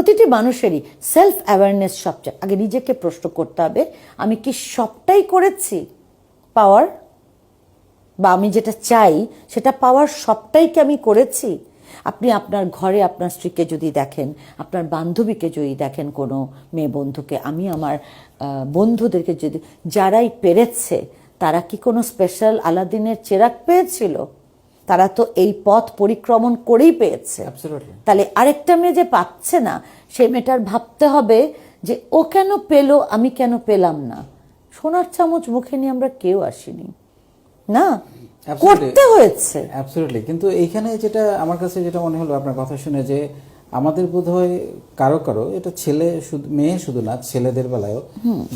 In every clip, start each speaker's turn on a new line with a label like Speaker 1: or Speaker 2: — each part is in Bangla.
Speaker 1: প্রতিটি মানুষেরই সেলফ অ্যাওয়ারনেস সবচেয়ে। আগে নিজেকে প্রশ্ন করতে হবে, আমি কি সবটাই করেছি? পাওয়ার বা আমি যেটা চাই, সেটা পাওয়ার সবটাই কি আমি করেছি? আপনি আপনার ঘরে আপনার স্ত্রীকে যদি দেখেন, আপনার বান্ধবীকে যদি দেখেন কোনো মেয়ে বন্ধুকে, আমি আমার বন্ধুদেরকে যদি, যারাই পেরেছে, তারা কি কোনো স্পেশাল আলাদিনের চেরাক পেয়েছিল? তারা তো এই পথ পরিক্রমণ করেই পেয়েছে। তাহলে আরেকটা মেয়ে যে পাচ্ছে না সেই মেয়েটার ভাবতে হবে যে ও কেন পেল আমি কেন পেলাম না? সোনার চামচ মুখে নিয়ে আমরা কেউ আসিনি। না? করতে হয়েছে।
Speaker 2: অ্যাবসলিউটলি কিন্তু এইখানে যেটা আমার কাছে যেটা মনে হলো আপনার কথা শুনে যে আমাদের বোধহয় কারও কারও এটা ছেলে শুধু মেয়ে শুধু না ছেলেদের বেলায়ও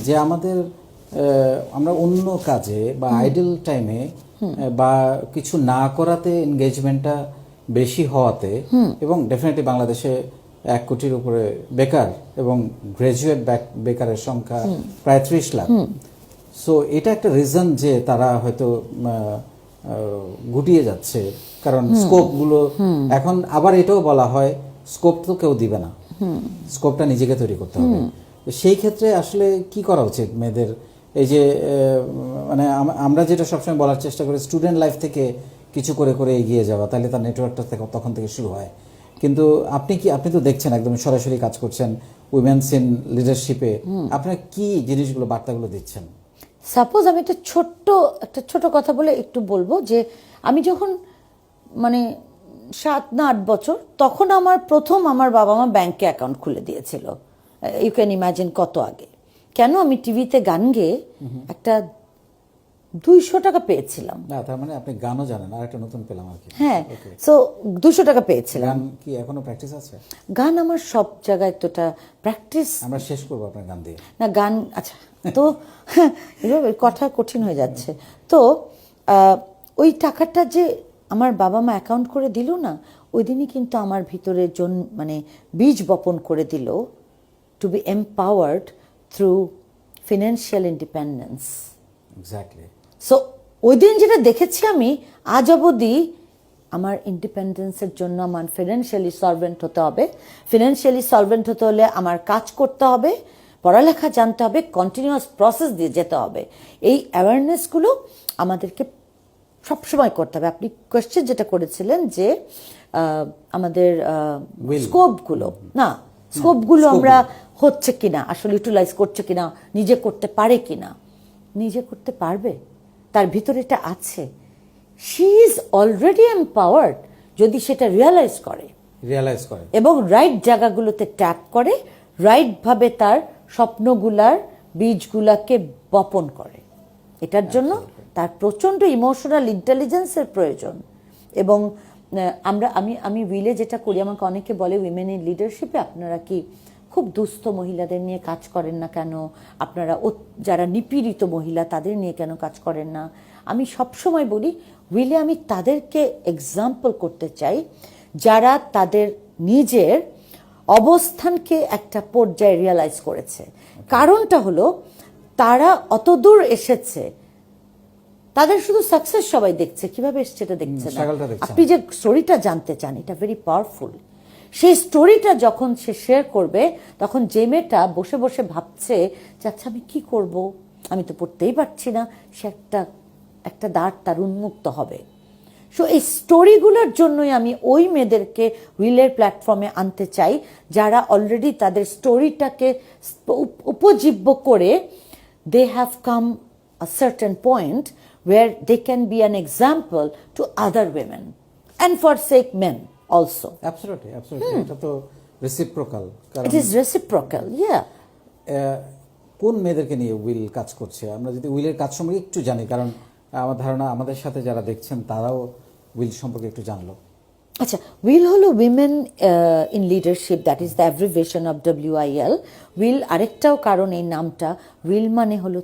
Speaker 2: যে আমাদের আমরা অন্য কাজে বা আইডল টাইমে বা কিছু না করাতে এনগেজমেন্টটা বেশি হওয়াতে এবং ডেফিনেটলি বাংলাদেশে এক কোটির উপরে বেকার এবং গ্রাজুয়েট বেকারের সংখ্যা প্রায় ত্রিশ লাখ। সো এটা একটা রিজন যে তারা হয়তো গুটিয়ে যাচ্ছে। কারণ স্কোপগুলো এখন আবার এটাও বলা হয় স্কোপ তো কেউ দিবে না। স্কোপটা নিজেকে তৈরি করতে হবে। সেই ক্ষেত্রে আসলে কি করা উচিত মেয়েদের এই যে মানে আম- আমরা যেটা সবসময় বলার চেষ্টা করি স্টুডেন্ট লাইফ থেকে কিছু করে করে এগিয়ে যাওয়া তাহলে তার নেটওয়ার্কটা থেকে তখন থেকে শুরু হয়। কিন্তু আপনি কি আপনি তো দেখছেন একদম সরাসরি কাজ করছেন উইমেন্স ইন লিডারশিপে আপনার কি জিনিসগুলো বার্তাগুলো দিচ্ছেন?
Speaker 1: সাপোজ আমি একটা ছোট্ট একটা ছোট কথা বলে একটু বলব যে আমি যখন মানে সাত না আট বছর তখন আমার প্রথম আমার বাবা মা ব্যাংকে অ্যাকাউন্ট খুলে দিয়েছিল। ইউ ক্যান ইমাজিন কত আগে। কেন আমি টিভিতে গান গেয়ে একটা দুইশো টাকা পেয়েছিলাম?
Speaker 2: না তার মানে আপনি গানও জানেন আর একটা নতুন পেলাম আর কি।
Speaker 1: হ্যাঁ সো দুশো টাকা পেয়েছিলাম।
Speaker 2: গান কি এখনও প্র্যাকটিস আছে?
Speaker 1: গান আমার সব জায়গায় তোটা প্র্যাকটিস
Speaker 2: আমরা শেষ করব আপনার গান দিয়ে।
Speaker 1: না গান আচ্ছা তো এভাবে কথা কঠিন হয়ে যাচ্ছে। তো ওই টাকাটা যে আমার বাবা মা অ্যাকাউন্ট করে দিল না ওই দিনই কিন্তু আমার ভিতরে জন মানে বীজ বপন করে দিল to be empowered through financial independence
Speaker 2: exactly
Speaker 1: so ওই দিন যেটা দেখেছি আমি আজ অবধি আমার ইন্ডিপেন্ডেন্সের জন্য আমার ফিনান্সিয়ালি সলভেন্ট হতে হবে। ফিনান্সিয়ালি সলভেন্ট হতে হলে আমার কাজ করতে হবে পড়ালেখা জানতে হবে কন্টিনিউয়াস প্রসেস দিয়ে যেতে হবে। এই অ্যাওয়ারনেসগুলো আমাদেরকে সবসময় করতে হবে। আপনি কোয়েশ্চেন যেটা করেছিলেন যে আমাদের. স্কোপগুলো না স্কোপগুলো আমরা হচ্ছে কিনা আসলে ইউটিলাইজ করছে কিনা নিজে করতে পারে কিনা নিজে করতে পারবে? তার ভিতরে এটা আছে। শি ইজ অলরেডি এম্পাওয়ার্ড যদি সেটা রিয়ালাইজ করে।
Speaker 2: রিয়েলাইজ করে।
Speaker 1: এবং রাইট জায়গাগুলোতে ট্যাপ করে রাইটভাবে তার স্বপ্নগুলার বীজগুলাকে বপন করে। এটার জন্য তার প্রচণ্ড ইমোশনাল ইন্টেলিজেন্সের প্রয়োজন। এবং আমরা আমি আমি উইলে যেটা করি আমাকে অনেকে বলে উইমেন ইন লিডারশিপে আপনারা কি খুব দুস্থ মহিলাদের নিয়ে কাজ করেন না কেন? আপনারা যারা নিপীড়িত মহিলা তাদের নিয়ে কেন কাজ করেন না? আমি সবসময় বলি উইলে আমি তাদেরকে এক্সাম্পল করতে চাই যারা তাদের নিজের অবস্থানকে একটা পর্যায়ে রিয়ালাইজ করেছে। কারণটা হলো তারা অতদূর এসেছে। তাদের শুধু সাকসেস সবাই দেখছে। কীভাবে এসছে এটা দেখছে না।
Speaker 2: দেখছে
Speaker 1: আপনি যে স্টোরিটা জানতে চান এটা ভেরি পাওয়ারফুল সেই স্টোরিটা যখন সে শেয়ার করবে, তখন যে মেয়েটা বসে বসে ভাবছে যে আচ্ছা আমি কি করব? আমি তো পড়তেই পারছি না। সে একটা একটা দ্বার তার উন্মুক্ত হবে। সো এই স্টোরিগুলোর জন্যই আমি ওই মেয়েদেরকে হুইলের প্ল্যাটফর্মে আনতে চাই, যারা অলরেডি তাদের স্টোরিটাকে উপ- উপজীব্য করে they have come a certain point where they can be an example to other women and forsake men. Also.
Speaker 2: Absolutely absolutely এটা তো কারণ
Speaker 1: It is reciprocal, yeah.
Speaker 2: কোন মেয়েদেরকে নিয়ে উইল কাজ করছে? আমরা যদি উইলের কাজ সম্পর্কে একটু জানি কারণ আমার ধারণা আমাদের সাথে যারা দেখছেন তারাও উইল সম্পর্কে একটু জানলো।
Speaker 1: আচ্ছা উইল হলো women in leadership that is the abbreviation of W I L will আরেকটাও কারণ এই নামটা উইল মানে হলো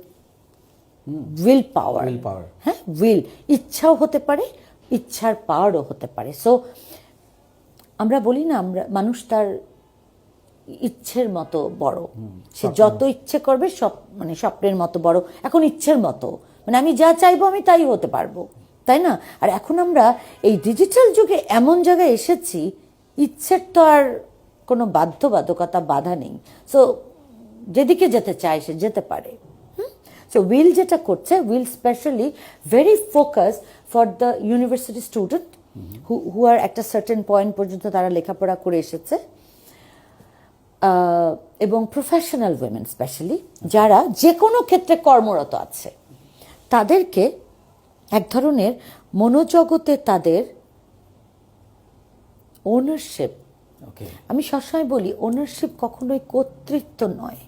Speaker 1: উইল পাওয়ার।
Speaker 2: Will power.
Speaker 1: হ্যাঁ উইল। ইচ্ছাও হতে পারে ইচ্ছার পাওয়ারও হতে পারে। সো আমরা বলি না আমরা মানুষ তার ইচ্ছের মতো বড়। সে যত ইচ্ছে করবে সব মানে স্বপ্নের মতো বড় এখন ইচ্ছের মতো। মানে আমি যা চাইব আমি তাই হতে পারব তাই না? আর এখন আমরা এই ডিজিটাল যুগে এমন জায়গায় এসেছি ইচ্ছের তো আর কোনো বাধ্যবাধকতা বাধা নেই। সো যেদিকে যেতে চায় সে যেতে পারে। সো উইল যেটা করছে will specially very focus for the university student who who আর একটা সার্টেন পয়েন্ট পর্যন্ত তারা লেখাপড়া করে এসেছে। এবং প্রফেশনাল উইমেন স্পেশালি যারা যে কোনো ক্ষেত্রে কর্মরত আছে তাদেরকে এক ধরনের মনোজগতে তাদের ওনারশিপ আমি সবসময় বলি ওনারশিপ কখনোই কর্তৃত্ব নয়।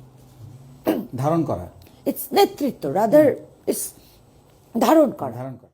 Speaker 2: ধারণ করা।
Speaker 1: ইটস নেতৃত্ব রাদার ইটস ধারণ করা।
Speaker 2: ধারণ করা।